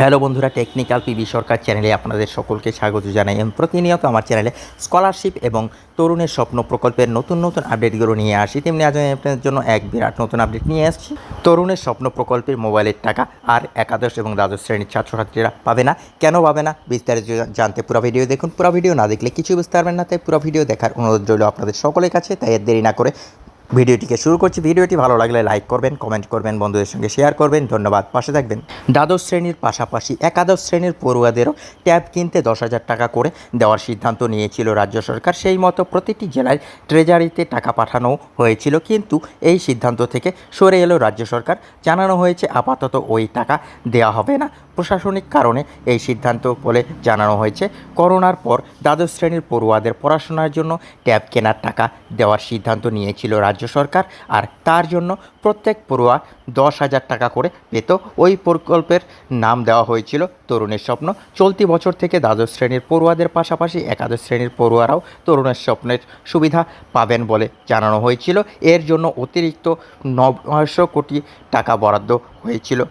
Hello বন্ধুরা, technical PB সরকার চ্যানেলে আপনাদের সকলকে স্বাগত জানাই। এবং প্রতিনিয়ত আমার চ্যানেলে স্কলারশিপ এবং তরুণের স্বপ্ন প্রকল্পের নতুন নতুন আপডেটগুলো নিয়ে আসি। তেমনি আজ আমি আপনাদের জন্য এক বিরাট নতুন আপডেট নিয়ে আসছি। তরুণের স্বপ্ন প্রকল্পের মোবাইলের টাকা আর একাদশ এবং দ্বাদশ শ্রেণির ছাত্রছাত্রীরা পাবে না? কেন পাবে না? বিস্তারিত জানতে পুরো ভিডিও দেখুন। পুরো ভিডিও না দেখলে কিছু বুঝতে পারবেন না, তাই পুরো ভিডিও দেখার অনুরোধ রইল আপনাদের সকলের কাছে, তাই দেরি না করে ভিডিওটিকে শুরু করছি। ভিডিওটি ভালো লাগলে লাইক করবেন, কমেন্ট করবেন, বন্ধুদের সঙ্গে শেয়ার করবেন। ধন্যবাদ। পাশে থাকবেন। দ্বাদশ শ্রেণির পাশাপাশি একাদশ শ্রেণির পড়ুয়াদেরও ট্যাব কিনতে দশ হাজার টাকা করে দেওয়ার সিদ্ধান্ত নিয়েছিল রাজ্য সরকার। সেই মতো প্রতিটি জেলায় ট্রেজারিতে টাকা পাঠানো হয়েছিল, কিন্তু এই সিদ্ধান্ত থেকে সরে এলো রাজ্য সরকার। জানানো হয়েছে, আপাতত ওই টাকা দেওয়া হবে না। প্রশাসনিক কারণে এই সিদ্ধান্ত বলে জানানো হয়েছে। করোনার পর দ্বাদশ শ্রেণির পড়ুয়াদের পড়াশোনার জন্য ট্যাব কেনার টাকা দেওয়ার সিদ্ধান্ত নিয়েছিল রাজ্য সরকার আর তার জন্য প্রত্যেক পড়ুয়া দশ হাজার টাকা করে পেত। ওই প্রকল্পের নাম দেওয়া হয়েছিল তরুণের স্বপ্ন। চলতি বছর থেকে দ্বাদশ শ্রেণির পড়ুয়াদের পাশাপাশি একাদশ শ্রেণির পড়ুয়ারাও তরুণের স্বপ্নের সুবিধা পাবেন বলে জানানো হয়েছিল। এর জন্য অতিরিক্ত নয়শো কোটি টাকা বরাদ্দ হয়েছিল।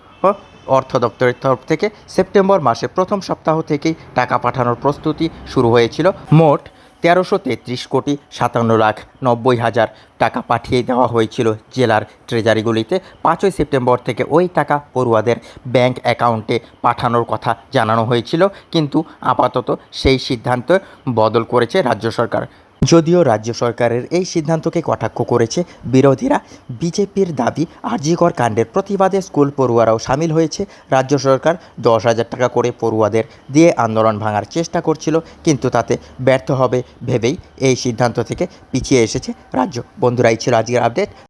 অর্থ দপ্তরের তরফ থেকে সেপ্টেম্বর মাসে প্রথম সপ্তাহ থেকেই টাকা পাঠানোর প্রস্তুতি শুরু হয়েছিল। মোট তেরোশো তেত্রিশ কোটি সাতান্ন লাখ নব্বই হাজার টাকা পাঠিয়ে দেওয়া হয়েছিল জেলার ট্রেজারিগুলিতে। পাঁচই সেপ্টেম্বর থেকে ওই টাকা পড়ুয়াদের ব্যাংক অ্যাকাউন্টে পাঠানোর কথা জানানো হয়েছিল, কিন্তু আপাতত সেই সিদ্ধান্ত বদল করেছে রাজ্য সরকার। যদিও রাজ্য সরকারের এই সিদ্ধান্তকে কটাক্ষ করেছে বিরোধীরা, বিজেপির দাবি আরজিকর কাণ্ডের প্রতিবাদে স্কুল পড়ুয়ারাও সামিল হয়েছে। রাজ্য সরকার দশ হাজার টাকা করে পড়ুয়াদের দিয়ে আন্দোলন ভাঙার চেষ্টা করছিল, কিন্তু তাতে ব্যর্থ হবে ভেবেই এই সিদ্ধান্ত থেকে পিছিয়ে এসেছে রাজ্য। বন্ধুরাই ছিল আজকের আপডেট।